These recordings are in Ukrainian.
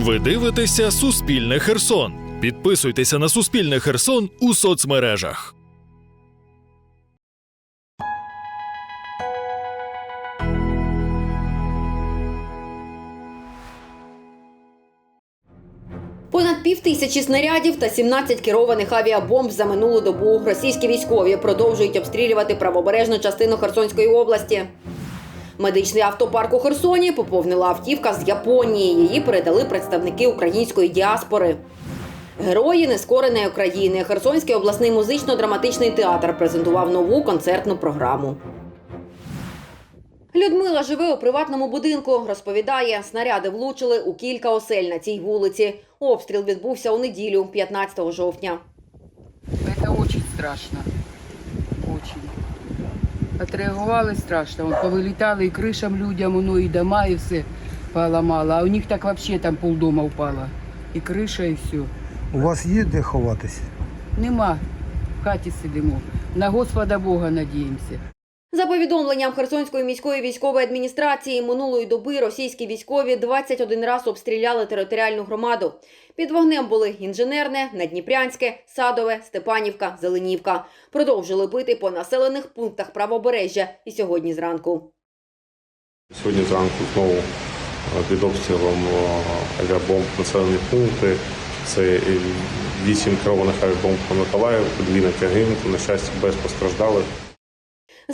Ви дивитеся Суспільне Херсон. Підписуйтеся на Суспільне Херсон у соцмережах. Понад пів тисячі снарядів та 17 керованих авіабомб за минулу добу російські військові продовжують обстрілювати правобережну частину Херсонської області. Медичний автопарк у Херсоні поповнила автівка з Японії. Її передали представники української діаспори. Герої нескореної України. Херсонський обласний музично-драматичний театр презентував нову концертну програму. Людмила живе у приватному будинку. Розповідає, снаряди влучили у кілька осель на цій вулиці. Обстріл відбувся у неділю, 15 жовтня. Это очень страшно. Отреагували страшно. Вон повилітали і кришам людям, воно і дома, і все поламало. А у них так взагалі там полдома впало. І криша, і все. У вас є де ховатися? Нема. В хаті сидимо. На Господа Бога надіємося. За повідомленням Херсонської міської військової адміністрації, минулої доби російські військові 21 раз обстріляли територіальну громаду. Під вогнем були інженерне, Надніпрянське, Садове, Степанівка, Зеленівка. Продовжили бити по населених пунктах правобережжя і сьогодні зранку. Сьогодні зранку знову е, під обстрілом е, авіабомб населені пункти. Це вісім керованих авіабомб по Миколаївку, дві на Тягинку, на щастя, без постраждалих.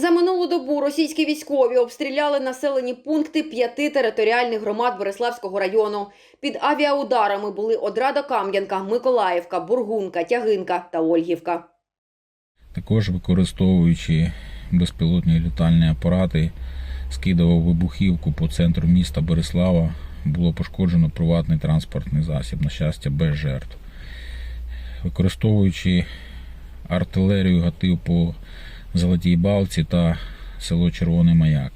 За минулу добу російські військові обстріляли населені пункти п'яти територіальних громад Береславського району. Під авіаударами були Одрада Кам'янка, Миколаївка, Бургунка, Тягинка та Ольгівка. Також використовуючи безпілотні літальні апарати, скидував вибухівку по центру міста Береслава. Було пошкоджено приватний транспортний засіб, на щастя, без жертв. Використовуючи артилерію, гатив по Золотій Балці та село Червоний Маяк.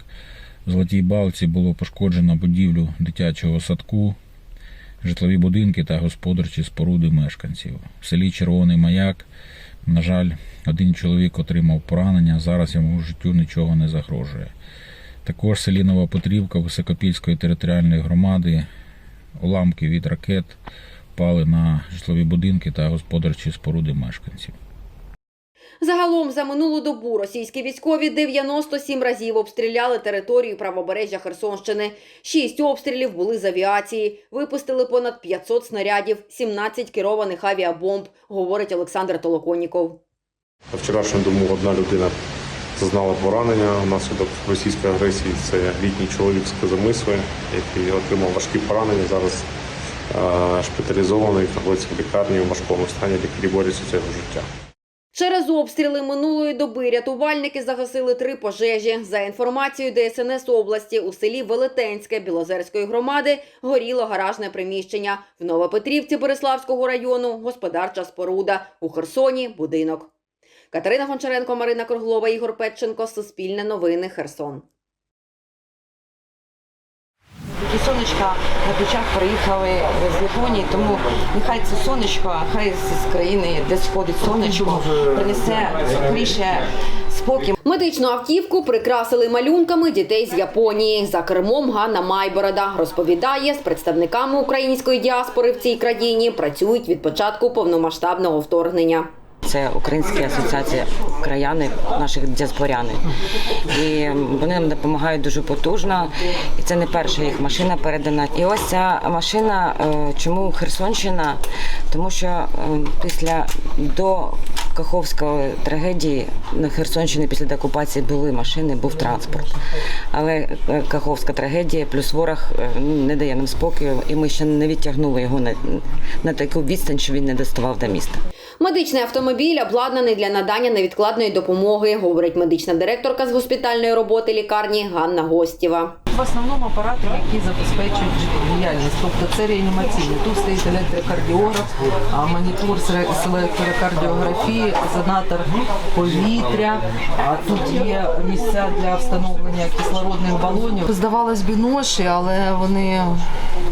В Золотій Балці було пошкоджено будівлю дитячого садку, житлові будинки та господарчі споруди мешканців. В селі Червоний Маяк на жаль, один чоловік отримав поранення, зараз йому життю нічого не загрожує. Також в селі Нова Петрівка Високопільської територіальної громади уламки від ракет впали на житлові будинки та господарчі споруди мешканців. Загалом за минулу добу російські військові 97 разів обстріляли територію правобережжя Херсонщини. Шість обстрілів були з авіації. Випустили понад 500 снарядів, 17 керованих авіабомб, говорить Олександр Толоконніков. Вчорашню дому одна людина зазнала поранення внаслідок російської агресії. Це літній чоловік з Козамисли, який отримав важкі поранення. Зараз е, шпиталізований, знаходиться в лікарні у важкому стані, лікарі борються за його життя. Через обстріли минулої доби рятувальники загасили три пожежі. За інформацією ДСНС області, у селі Велетенське Білозерської громади горіло гаражне приміщення. В Новопетрівці Бориславського району господарча споруда. У Херсоні будинок. Катерина Гончаренко, Марина Круглова, Ігор Петченко. Суспільне новини. Херсон. Такі сонечка на плечах приїхали з Японії, тому нехай це сонечко, хай з країни, де сходить сонечко, принесе скоріше спокій. Медичну автівку прикрасили малюнками дітей з Японії. За кермом Ганна Майборода розповідає, з представниками української діаспори в цій країні працюють від початку повномасштабного вторгнення. Це Українська асоціація краяни наших діаспоряни. І вони нам допомагають дуже потужно. І це не перша їх машина передана. І ось ця машина, е, чому Херсонщина? Тому що е, після до Каховської трагедії на Херсонщині після деокупації були машини, був транспорт. Але е, Каховська трагедія плюс ворог не дає нам спокою, і ми ще не відтягнули його на, на таку відстань, що він не доставав до міста. Медичний автомобіль обладнаний для надання невідкладної допомоги, говорить медична директорка з госпітальної роботи лікарні Ганна Гостєва. В основному апарати, які забезпечують життєдіяльність, тобто це реанімаційні. Тут стоїть електрокардіограф, монітор з електрокардіографії, резонатор повітря. А тут є місця для встановлення кислородних балонів. Здавалось би, ноші, але вони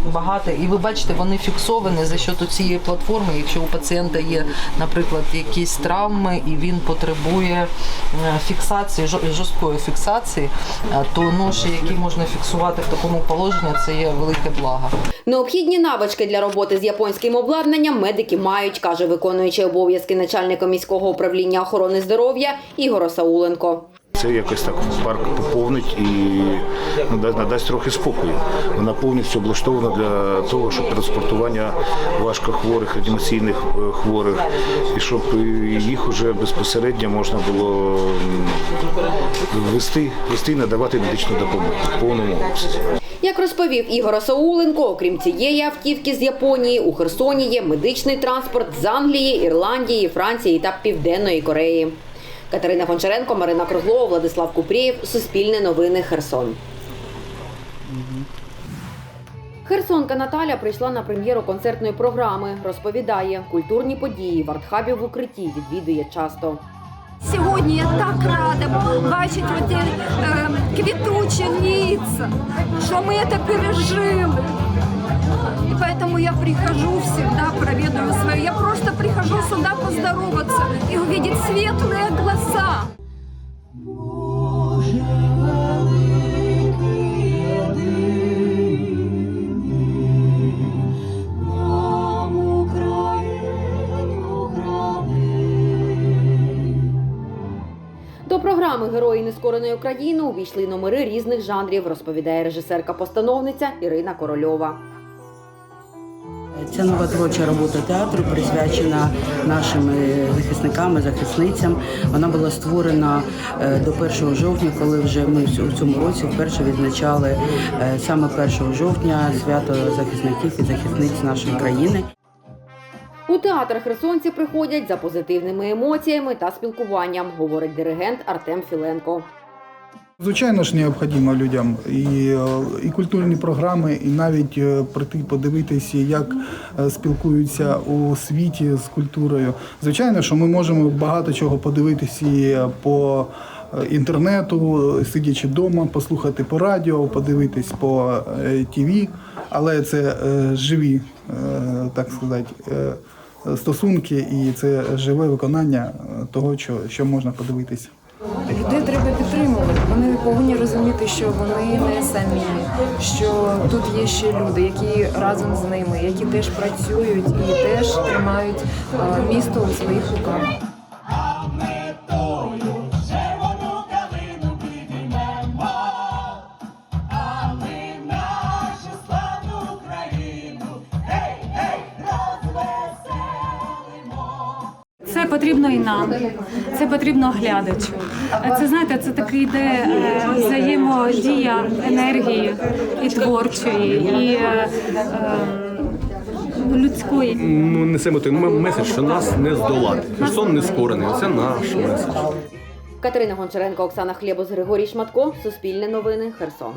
багато. І ви бачите, вони фіксовані за счет цієї платформи. Якщо у пацієнта є, наприклад, якісь травми і він потребує е, фіксації, жо- жорсткої фіксації, е, то ноші, які можна фіксувати в такому положенні, це є велике благо. Необхідні навички для роботи з японським обладнанням медики мають, каже виконуючий обов'язки начальника міського управління охорони здоров'я Ігор Осауленко. Це якось так парк поповнить і нада- надасть трохи спокою. Вона повністю облаштована для того, щоб транспортування важкохворих, реанімаційних е, хворих, і щоб їх уже безпосередньо можна було вести, вести і надавати медичну допомогу в повному обсязі. Як розповів Ігор Осауленко, окрім цієї автівки з Японії, у Херсоні є медичний транспорт з Англії, Ірландії, Франції та Південної Кореї. Катерина Гончаренко, Марина Круглова, Владислав Купрієв, Суспільне новини, Херсон. Херсонка Наталя прийшла на прем'єру концертної програми. Розповідає, культурні події в артхабі в укритті відвідує часто. Сьогодні я так рада бачити оті е, квітучі лица, що ми це пережили. И поэтому я прихожу всегда, проведаю свое. Я просто прихожу сюда поздороваться и увидеть светлые глаза. До програми Герої нескореної України увійшли номери різних жанрів, розповідає режисерка-постановниця Ірина Корольова. Ця нова творча робота театру присвячена нашим е, захисникам і захисницям. Вона була створена е, до 1 жовтня, коли вже ми в цьому році вперше відзначали е, саме 1 жовтня свято захисників і захисниць нашої країни. У театр херсонці приходять за позитивними емоціями та спілкуванням, говорить диригент Артем Філенко. Звичайно ж, необхідно людям і, е, і культурні програми, і навіть е, прийти подивитися, як е, спілкуються у світі з культурою. Звичайно, що ми можемо багато чого подивитися по інтернету, сидячи вдома, послухати по радіо, подивитись по ТВ, але це живі, так сказати. Стосунки і це живе виконання того, що, що можна подивитися. Людей треба підтримувати. Вони повинні розуміти, що вони не самі, що тут є ще люди, які разом з ними, які теж працюють і теж тримають е, місто у своїх руках. Потрібно і нам, це потрібно глядачу. Це знаєте, це такий йде е, взаємодія енергії і творчої, і е, е, людської. Ми несемо той меседж, що нас не здолати. Херсон не скорений. Це наш меседж. Катерина Гончаренко, Оксана Хлєбус, Григорій Шматко, Суспільне новини, Херсон.